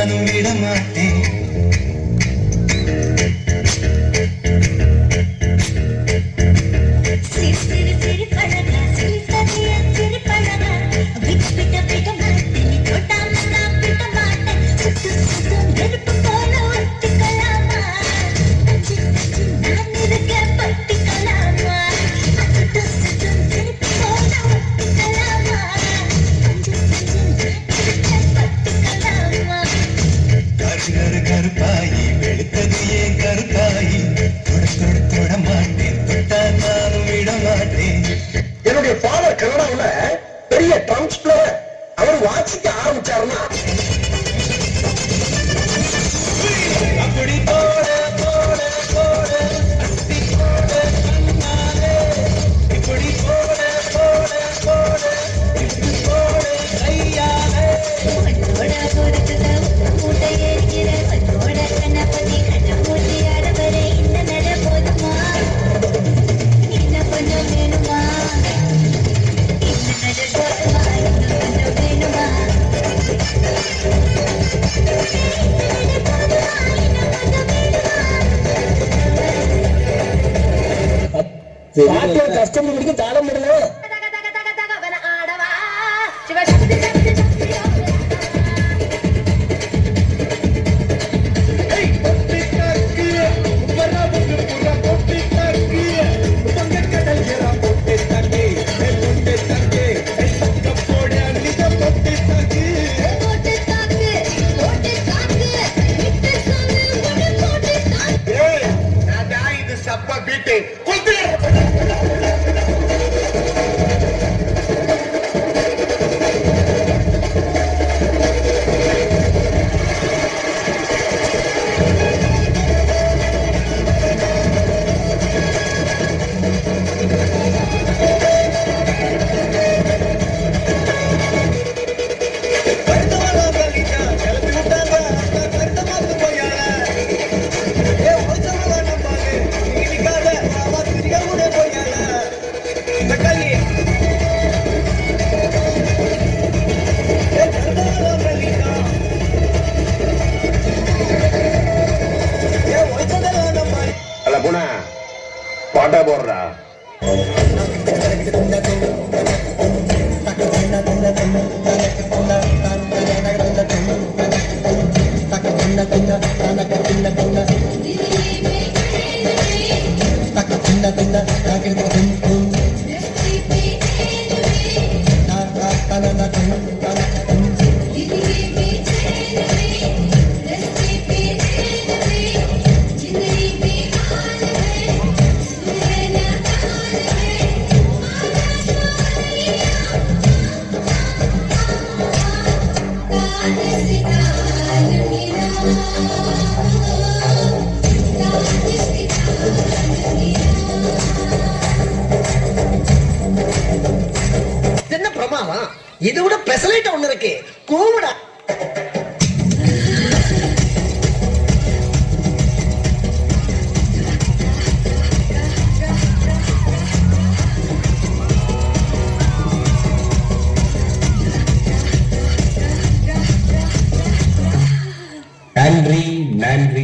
ഞാനും വിടമാട്ടേ கனடாவில் பெரிய ட்ரம்ஸ் பிளேயர் அவர் வாசிக்க ஆரம்பிச்சாருன்னா அப்படி போட போட போட இப்படி பாட்டியம் கஷ்டம் பிடிக்க தாளம் விடல சப்ப பீட்டு. குத்து பூனை பாட்டா போடுறா இதை விட ஸ்பெஷலைட் ஒண்ணு இருக்கு. கூவிடா. நன்றி.